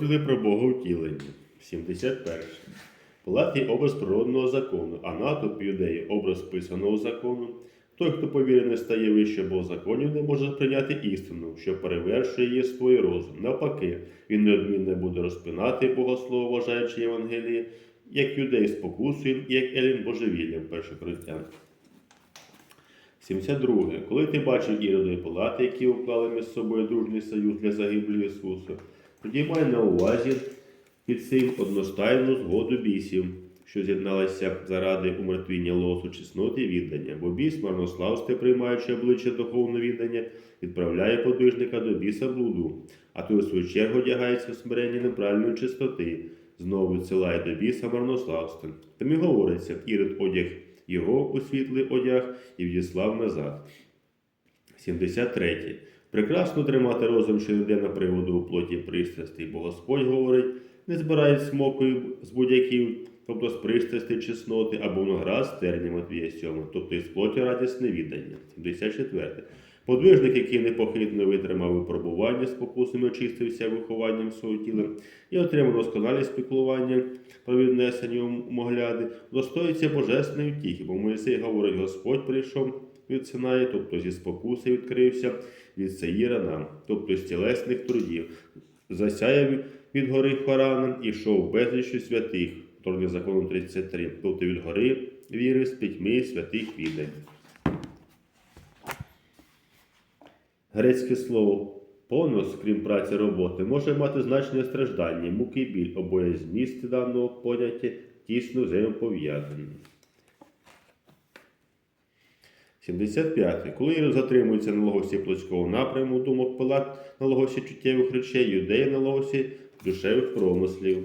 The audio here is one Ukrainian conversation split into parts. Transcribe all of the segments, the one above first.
Розділи про Боговтілення. 71. Пилат є образ природного закону, а натовп юдеї образ писаного закону. Той, хто повірений стає вище Богозаконів, не може прийняти істину, що перевершує її свій розум. Навпаки, він неодмінно буде розпинати Богослово, вважаючи Євангеліє, як юдей спокусуєм, і як Елін божевіллям, 1 Коринтян. 72. Коли ти бачив Ірода і Пилата, які уклали між собою дружній союз для загибелі Ісуса, тоді на увазі під цим одностайну згоду бісів, що з'єдналися заради умертвіння лосу чесноти і віддання, бо біс марнославстве, приймаючи обличчя духовного віддання, відправляє подвижника до біса блуду, а той, у свою чергу, одягається в смирення неправильної чистоти, знову відсилає до біса марнославства. Там і говориться, Ірод одяг його у світлий одяг і відіслав назад. 73. Прекрасно тримати розум, що йде на приводу у плоті пристрастей, бо Господь говорить, не збирають смокою з будь-яких, тобто з пристрастей чесноти, або виноград з терні Матвія 7, тобто із плоті радісне віддання. 74. Подвижник, який непохитно витримав випробування з покусами, очистився вихованням свого тіла і отримав досконалі спіклування про віднесення могляди, достоїться божественної втіхи, бо Моїсей говорить, Господь прийшов від Синаї, тобто зі спокуси відкрився від Сеїра нам, тобто з тілесних трудів, засяяв від гори Харана і йшов безлічю святих, вторгнення закону 33, тобто від гори віри з пітьми святих віддань. Грецьке слово понос, крім праці роботи, може мати значення страждання, муки і біль, обоє змісти даного поняття тісно взаємопов'язані. 75. Коли Ірод затримується на логосі плотського напряму, думок Пилат на логосі чуттєвих речей, юдея на логосі душевих промислів.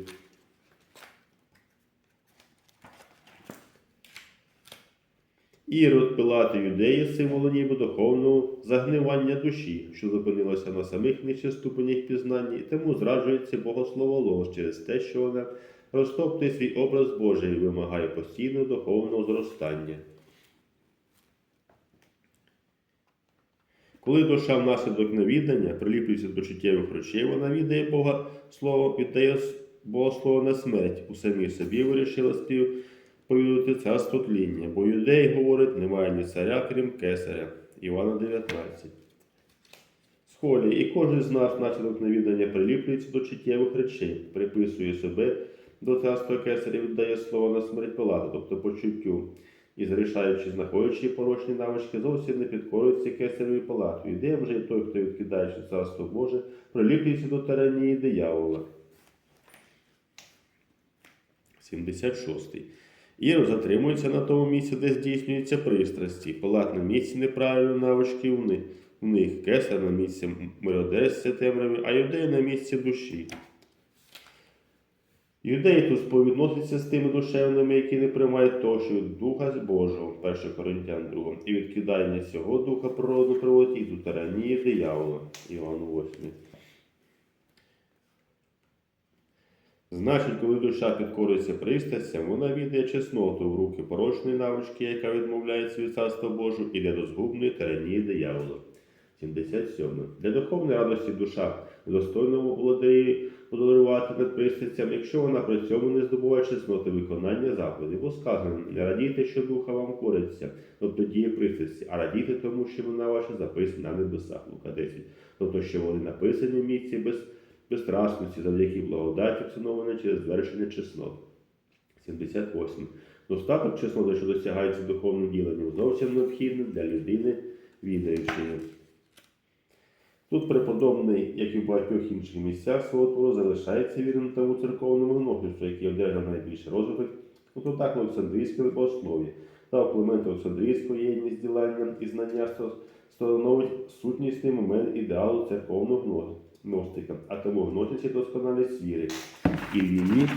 Ірод, Пилат і юдеї символи ніби духовного загнивання душі, що зупинилося на самих нижчих ступенях пізнання, і тому зраджується богослово лож через те, що вона розтоптує свій образ Божий і вимагає постійного духовного зростання. Коли душа внаслідок невідання приліплюється до чуттєвих речей, вона віддає Бога слово, віддає Бога слово на смерть. У самій собі вирішила співповідати царство тління, бо юдей говорить, немає ні царя, крім кесаря. Івана 19. Схолі, і кожен з нас внаслідок невідання приліплюється до чуттєвих речей, приписує себе до царства кесаря, віддає слово на смерть Пилата, тобто почуттю і зрішаючи, знаходячи порочні навички, зовсім не підкорюється кесареві палату. Ідея вже і той, хто відкидаючи царство Боже, приліплюється до таранії диявола. 76. Ірод затримується на тому місці, де здійснюються пристрасті. Палат на місці неправильної навички в них. кесар на місці миродерця темряви, а юдей на місці душі. Юдеї тут співвідносяться з тими душевними, які не приймають того, що Духа Божого, 1 Коринтян 2, і відкидання цього духа природу приводить і до таранії диявола, Іван 8. Значить, коли душа підкорюється пристрастям, вона віддає чесноту в руки порочної навички, яка відмовляється від царства Божого, і для дозгубної таранії диявола. 77. Для духовної радості душа недостойно володіє подоларувати над пристрастям, якщо вона при цьому не здобуває чесноти виконання заходів. Бо сказано, не радійте, що духа вам кориться, тобто діє пристрасті, а радійте тому, що вона ваша записана на небесах. Лука 10. Тобто, що вони написані в місці без, безстрасності, завдяки благодаті, встановлені через звершення чеснот. 78. Достаток чесноти, що досягається духовним діленням, зовсім необхідним для людини відаючої. Тут преподобний, як і в багатьох інших місцях свого твору, залишається вірним тому церковному гногісту, який одержав найбільший розвиток у так Олександрійському богослові. Та у Климента Олександрійського єдність ділання і знання становить сутнісний момент ідеалу церковного гностика, а тому гносиці досконалість віри і в її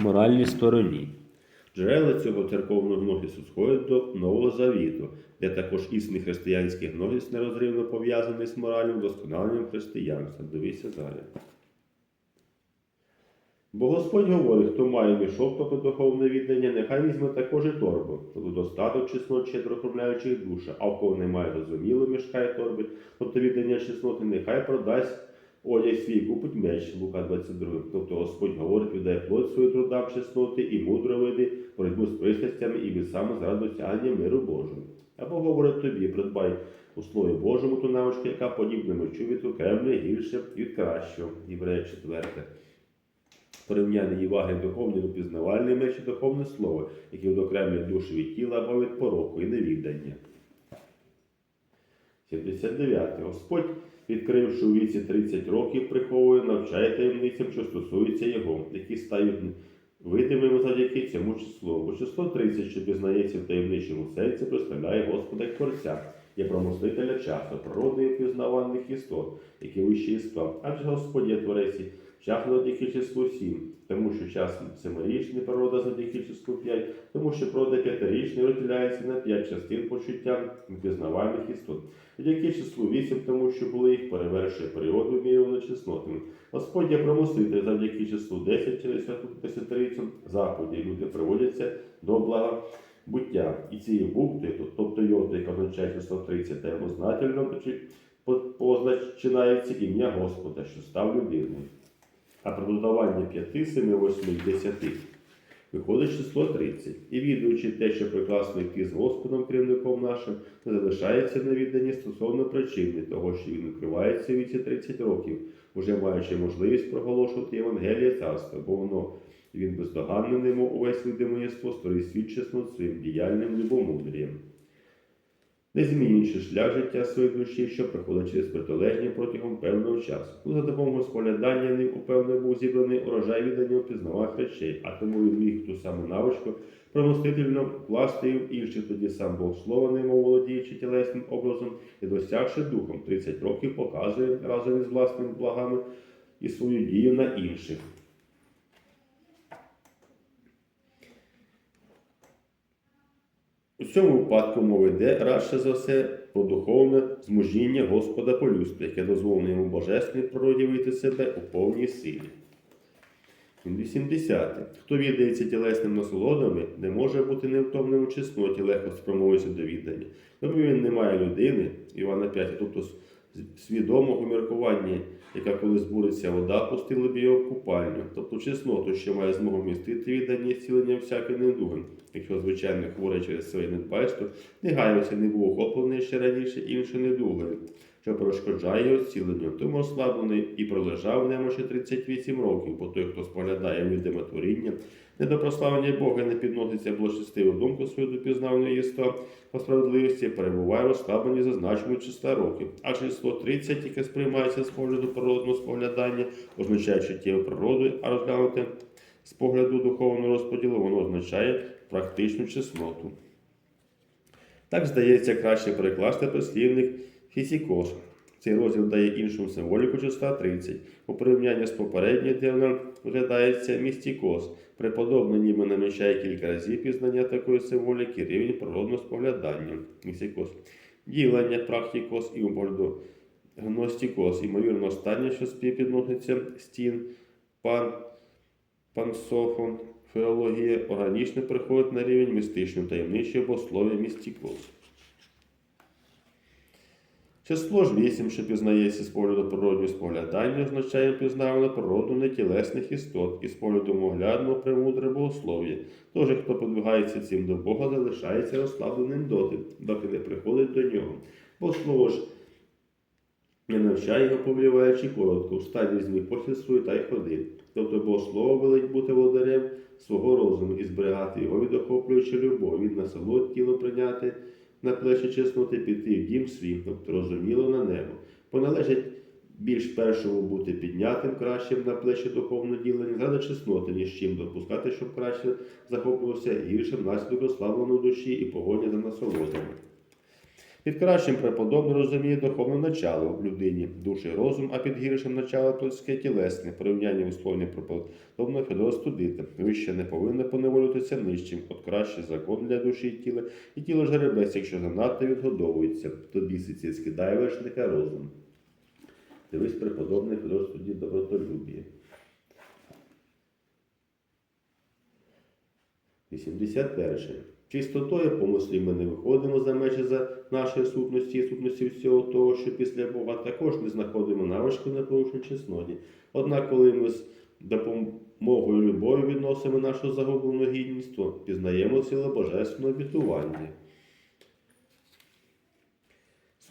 моральній стороні. Джерела цього церковного гносису сходять до Нового Завіту, де також істинний християнський гносис нерозривно пов'язаний з моральним вдосконаленням християнства. Дивіться далі. Бо Господь говорить, хто має мішок, тобто духовне віддання, нехай візьме також і торбу, тобто достаток чеснот щедро кормляючих душа, а в кого немає розуміло мішка і торби, тобто віддання чесноти, нехай продасть Одяг свій купить меч, Лука 22. Тобто Господь говорить, віддай плоть свою трудам чесноти і мудро веди боротьбу з пристрастями і від саме заради досягнення миру Божого. Або говорить тобі, придбай у Слові Божому ту навичку, яка подібна мечу від відокремлює гірше від кращого. Єврея 4. Порівняння її ваги духовний пізнавальний меч і духовне слово, яке відокремлює душу від тіла або від пороку і невіддання. 79. Господь, відкривши у віці 30 років, приховує, навчає таємницям, що стосуються його, які стають видимими завдяки цьому числу. Бо число 30, що пізнається в таємничому серці, представляє Господа як Творця, є промислителя часу, природи і пізнаваних істот, які вищі склав, Адже Господь є творець час завдяки числу 7, тому що час семирічний, природа завдяки числу 5, тому що природа п'ятирічний розділяється на 5 частин почуття пізнавальних істот. Завдяки числу 8, тому що були їх перевершує період вимірювано чеснотами. Господь є промислитель завдяки числу 10 через святу Десятирицю, заході люди приводяться до блага буття. І цієї букви, тобто йоти, яка означає число 30, та обознательно позначинається ім'я Господа, що став людиною. А при додаванні 5, 7, 8, 10 виходить число 30. І відуючи те, що прекрасно йти з Господом, керівником нашим, не залишається на відданні стосовно причини того, що він відкривається у віці 30 років, уже маючи можливість проголошувати Євангеліє царства, бо воно він бездоганний, немов увесь видимий єство, створив світ чеснот своїм діяльним любомудрієм. Не змінюючи шлях життя своєї душі, що приходить через протилежні протягом певного часу. За допомогою споглядання ним упевнено був зібраний урожай віддання пізнавах речей, а тому він міг ту саму навичку промостительно вкласти і в інших, тоді сам Бог слова, немов володіючи тілесним образом і досягши духом 30 років, показує разом із власними благами і свою дію на інших. У цьому випадку мова йде радше за все про духовне змужіння Господа по людству, яке дозволено йому божественній природі вийти себе у повній силі. 80. Хто віддається тілесним насолодами, не може бути невтомним у чесноті, легко спромовується до віддання. Тому він не має людини, Івана 5, тобто свідомого міркування, яка коли збуриться вода, пустила б його в купальню, тобто чесноту, що має змогу містити віддання і зцілення всякої недуги. Якщо, звичайно, хворий через своє недбайство, не гаюся, не був охоплений ще раніше іншою недугою, що перешкоджає його зціленню, тому ослаблений і пролежав немощі 38 років, бо той, хто споглядає видиме творіння, не до прославлення Бога не підноситься благочестиву думку свою до пізнавної єства по справедливості, перебуває в розслабленні зазначеною числа років. А число 30, яке сприймається з погляду природного споглядання, означає життєву природу, а розглянути з погляду духовного розподілу, воно означає практичну чесноту. Так, здається, краще перекласти прислівник фізікос. Цей розділ дає іншу символіку числа 30. У порівнянні з попереднім, де вона розглядається містікос. Преподобний ніби намічає кілька разів пізнання такої символіки рівень природного споглядання. Містікос. Ділення, практикос і погляду гностікос. Ймовірно, останнє, що співпідноситься стін, пан, пансофон, феологія, органічно приходить на рівень містичного таємничого богослов'я містікос. Число ж 8, що пізнається з погляду природнього споглядання, означає пізнаване природу нетілесних істот і з погляду оглядного премудре богослов'я. Тож, хто подвигається цим до Бога, залишається розслабленим доти, доки не приходить до нього. Бо слово ж не навчає його, повліваючи коротко, встань візьми похід свою та й ходи. Тобто Богослово велить бути володарем свого розуму і зберігати його від охоплюючи любов, від насолод тіло прийняти на плечі чесноти, піти в дім свій, тобто розуміло на небо. Бо належить більш першому бути піднятим, кращим на плечі духовно ділення, заради чесноти, ніж чим допускати, щоб краще захоплювався гіршим наслідок розслаблено в душі і погоня за насолодами. Під кращим преподобно розуміє духовне начало в людині, душі розум, а під гіршим начало плотське тілесне, порівняння висловлення преподобного Федора студити. Вище не повинно поневолюватися нижчим, от кращий закон для душі і тіла, і тіло жеребець, якщо занадто відгодовується, то біситься і скидає вершника розум. Дивись, преподобний Федор студії добротолюбіє. 81. Чистотою помислів ми не виходимо за межі за нашої сутності і сутності всього того, що після Бога також не знаходимо навички на порушеній чесноті. Однак, коли ми з допомогою любові відносимо нашу загублену гідність, то пізнаємо силу божественного обітування.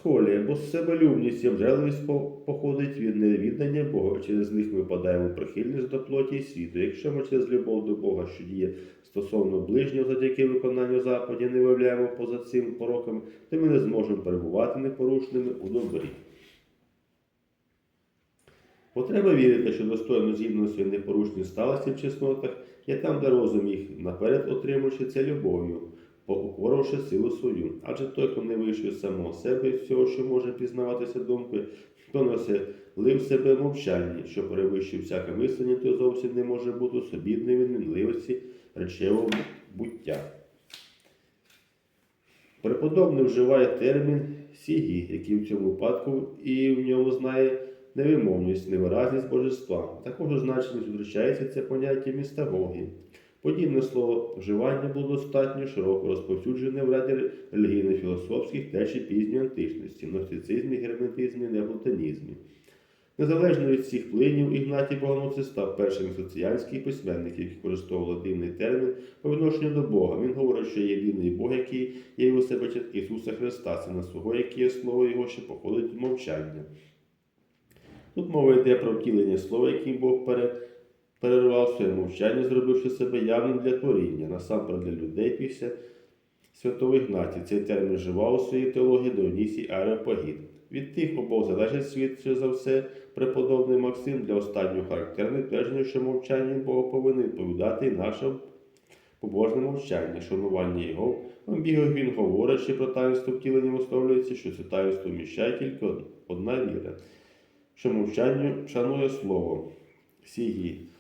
Схолія, бо себелюбність і обжерливість походить від невіддання Бога. Через них ми впадаємо прихильність до плоті і світу. Якщо ми через любов до Бога, що діє стосовно ближнього завдяки виконанню заповіді, не виявляємо поза цим пороком, то ми не зможемо перебувати непорушними у добрі. Потреба вірити, що достойно згідності і непорушні сталості в чеснотах є там, де розум їх наперед отримуючи це любов'ю, поукоривши силу свою. Адже той, хто не вийшов з самого себе і всього, що може пізнаватися думкою, хто населив себе в мовчанні, що перевищив всяке мислення, то зовсім не може бути собідної відмінливості речевого буття. Преподобний вживає термін сігі, який в цьому випадку і в ньому знає невимовність, невиразність божества. Також у значенні зустрічається це поняття містагогії. Подібне слово вживання було достатньо широко розповсюджене в ряді релігійно-філософських течій пізньої античності, гностицизмі, герметизмі, неоплатонізмі. Незалежно від цих впливів, Ігнатій Богоносий став першим християнський письменник, який використовував дивний термін по відношенню до Бога. Він говорить, що єдиний Бог, який є у себе Ісуса Христа, сина свого, яке є слово Його, що походить від мовчання. Тут мова йде про втілення слова, яким Бог пере, перервав своє мовчання, зробивши себе явним для творіння, насамперед для людей після святого Ігнатія. Цей термін вживав у своїй теології Дионісій Ареопагіт. Від тих обох залежить світ, що за все преподобний Максим для останнього характерне твердження, що мовчання Бога повинно відповідати і наше побожне мовчання, шанування його. В він говорить, що про таїнство втілення висловлюється, що це таїнство вміщає тільки одна віра, що мовчанню шанує слово. Сіма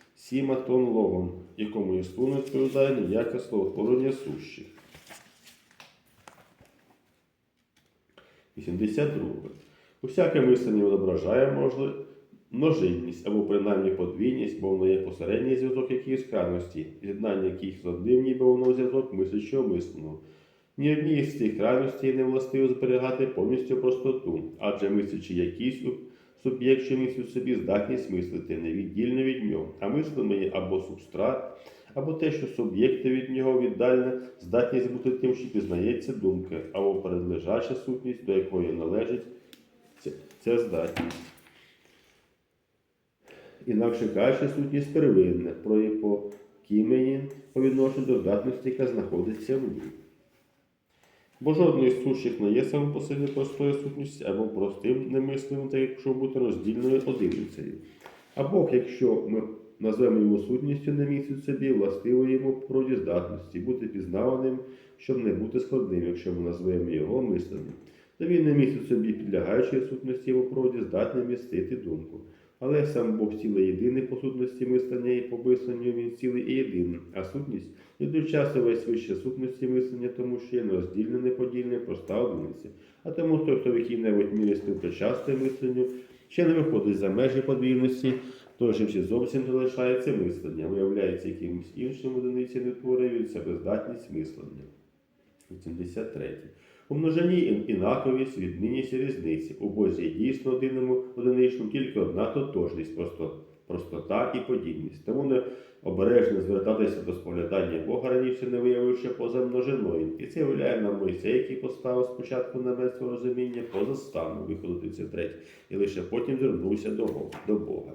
тон логом, якому єству не відповідає ніяке словотворення сущих. 82. Усяке мислення відображає можливо множинність або принаймні подвійність, бо воно є посередній зв'язок якихось крайності, з'єднання яких з одним, ніби воно зв'язок мислячого мисленого. Ні одній з цих крайностей не властиво зберігати повністю простоту, адже мислячи суб- суб'єкт, що містить в собі здатність мислити невіддільно від нього, а мислимо є або субстрат, або те, що суб'єкти від нього віддальне, здатність бути тим, що пізнається думки, або передлежача сутність, до якої належить ця, здатність. Інакше кажучи, сутність первинна, про іпокіменін по відношенню до здатності, яка знаходиться в ній. Бо жодної з сущих не є саме по собі простою сутністю або простим немислимим, так якщо бути роздільною одиницею. А Бог, якщо ми назвемо його сутністю, не містить собі властиво йому природі здатності, бути пізнаваним, щоб не бути складним, якщо ми назвемо його мисленням. То він не містить собі підлягаючої сутності по природі, здатний містити думку. Але сам Бог ціле єдиний по сутності мислення і по мисленню він цілий і єдиний, а сутність від часу весь вище сутності мислення, тому що є нероздільне, неподільне, проста одиниця. А тому той, хто в якій-небудь мірі співпричастує мисленню, ще не виходить за межі подвійності, ще зовсім залишається мисленням, виявляється якимось іншим одиниці не творює від себе здатність мислення. 83. У множині інаковість, відмінність і різниці. У Бозі є дійсно одиному одиничному тільки одна тотожність, просто, простота і подібність. Тому не обережно звертатися до споглядання Бога раніше не виявивши поза множиною. І це являє нам Мойсей, який поставив спочатку на мертве розуміння поза стану, виходу 33, і лише потім звернувся до, Бога-.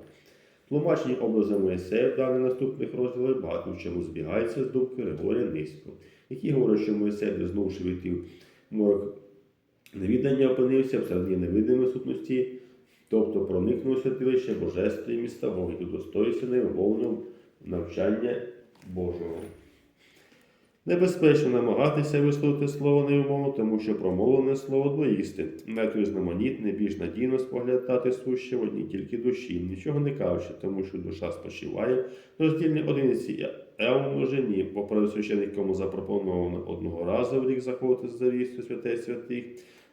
Тлумачені образи Моїсея в даних наступних розділах багато в чому збігається з думки Григорія Низько, який говорить, що Моїсей, знувши витів морок невідання, опинився в середині невидимої сутності, тобто проникнув святилище і міста Бога і удостоївся невимовного навчання Божого. Небезпечно намагатися висловити слово невимовно, тому що промовлене слово двоїсте. Навіть різноманітне, більш надійно споглядати суще в одній тільки душі, нічого не кажучи, тому що душа спочиває в роздільній одиниці, у множині, по священникому запропоновано одного разу в рік заходити з завістю святе святих,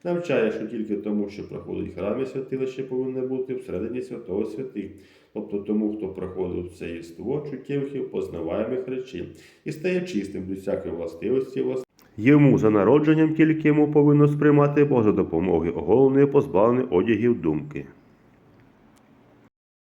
Навчає, що тільки тому, що проходить в храмі святилище повинне бути всередині святого святих, тобто тому, хто проходить це єство чуттєвих познаваємих речей, і стає чистим до всякої властивості влас- Йому за народженням тільки йому повинно сприймати Бога допомоги оголеної позбавлений одягів думки.